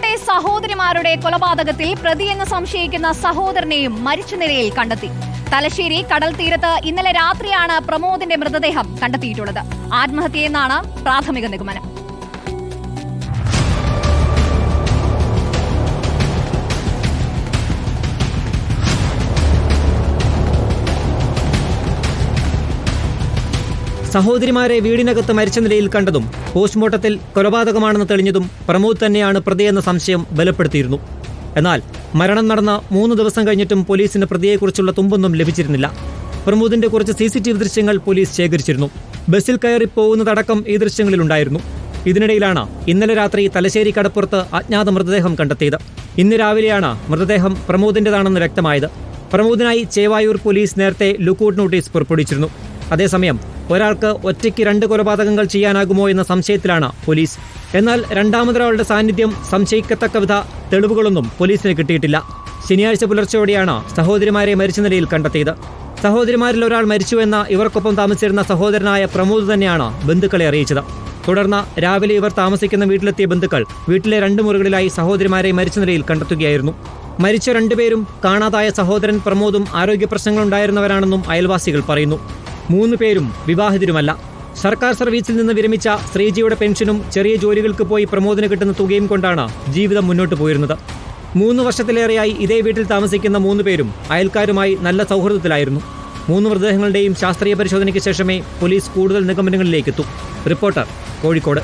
കോഴിക്കോട്ടെ സഹോദരിമാരുടെ കൊലപാതകത്തിൽ പ്രതിയെന്ന് സംശയിക്കുന്ന സഹോദരനെയും മരിച്ച നിലയിൽ കണ്ടെത്തി. തലശ്ശേരി കടൽ തീരത്ത് ഇന്നലെ രാത്രിയാണ് പ്രമോദിന്റെ മൃതദേഹം കണ്ടെത്തിയിട്ടുള്ളത്. ആത്മഹത്യയെന്നാണ് പ്രാഥമിക നിഗമനം. സഹോദരിമാരെ വീടിനകത്ത് മരിച്ച നിലയിൽ കണ്ടതും പോസ്റ്റ്മോർട്ടത്തിൽ കൊലപാതകമാണെന്ന് തെളിഞ്ഞതും പ്രമോദ് തന്നെയാണ് പ്രതിയെന്ന സംശയം ബലപ്പെടുത്തിയിരുന്നു. എന്നാൽ മരണം നടന്ന മൂന്ന് ദിവസം കഴിഞ്ഞിട്ടും പോലീസിന് പ്രതിയെക്കുറിച്ചുള്ള തുമ്പൊന്നും ലഭിച്ചിരുന്നില്ല. പ്രമോദിന്റെ കുറച്ച് സി സി ടി വി ദൃശ്യങ്ങൾ പോലീസ് ശേഖരിച്ചിരുന്നു. ബസ്സിൽ കയറി പോകുന്നതടക്കം ഈ ദൃശ്യങ്ങളിലുണ്ടായിരുന്നു ഇതിനിടയിലാണ് ഇന്നലെ രാത്രി തലശ്ശേരി കടപ്പുറത്ത് അജ്ഞാത മൃതദേഹം കണ്ടെത്തിയത്. ഇന്ന് രാവിലെയാണ് മൃതദേഹം പ്രമോദിന്റേതാണെന്ന് വ്യക്തമായത്. പ്രമോദിനായി ചേവായൂർ പോലീസ് നേരത്തെ ലുക്കൌട്ട് നോട്ടീസ് പുറപ്പെടുവിച്ചിരുന്നു. അതേസമയം ഒരാൾക്ക് ഒറ്റയ്ക്ക് രണ്ട് കൊലപാതകങ്ങൾ ചെയ്യാനാകുമോ എന്ന സംശയത്തിലാണ് പോലീസ്. എന്നാൽ രണ്ടാമതൊരാളുടെ സാന്നിധ്യം സംശയിക്കത്തക്ക വിധ തെളിവുകളൊന്നും പോലീസിന് കിട്ടിയിട്ടില്ല. ശനിയാഴ്ച പുലർച്ചെയോടെയാണ് സഹോദരിമാരെ മരിച്ച നിലയിൽ കണ്ടെത്തിയത്. സഹോദരിമാരിൽ ഒരാൾ മരിച്ചുവെന്ന ഇവർക്കൊപ്പം താമസിച്ചിരുന്ന സഹോദരനായ പ്രമോദ് തന്നെയാണ് ബന്ധുക്കളെ അറിയിച്ചത്. തുടർന്ന് രാവിലെ ഇവർ താമസിക്കുന്ന വീട്ടിലെത്തിയ ബന്ധുക്കൾ വീട്ടിലെ രണ്ട് മുറികളിലായി സഹോദരിമാരെ മരിച്ച നിലയിൽ കണ്ടെത്തുകയായിരുന്നു. മരിച്ച രണ്ടുപേരും കാണാതായ സഹോദരൻ പ്രമോദും ആരോഗ്യ പ്രശ്നങ്ങളുണ്ടായിരുന്നവരാണെന്നും അയൽവാസികൾ പറയുന്നു. മൂന്ന് പേരും വിവാഹിതരുമല്ല. സർക്കാർ സർവീസിൽ നിന്ന് വിരമിച്ച ശ്രീജിയുടെ പെൻഷനും ചെറിയ ജോലികൾക്ക് പോയി പ്രമോദന കിട്ടുന്ന തുകയും കൊണ്ടാണ് ജീവിതം മുന്നോട്ട് പോയിരുന്നത്. മൂന്ന് വർഷത്തിലേറെയായി ഇതേ വീട്ടിൽ താമസിക്കുന്ന മൂന്ന് പേരും അയൽക്കാരുമായി നല്ല സൗഹൃദത്തിലായിരുന്നു. മൂന്ന് മൃതദേഹങ്ങളുടെയും ശാസ്ത്രീയ പരിശോധനയ്ക്ക് ശേഷമേ പോലീസ് കൂടുതൽ നിഗമനങ്ങളിലേക്കെത്തൂ. റിപ്പോർട്ടർ കോഴിക്കോട്.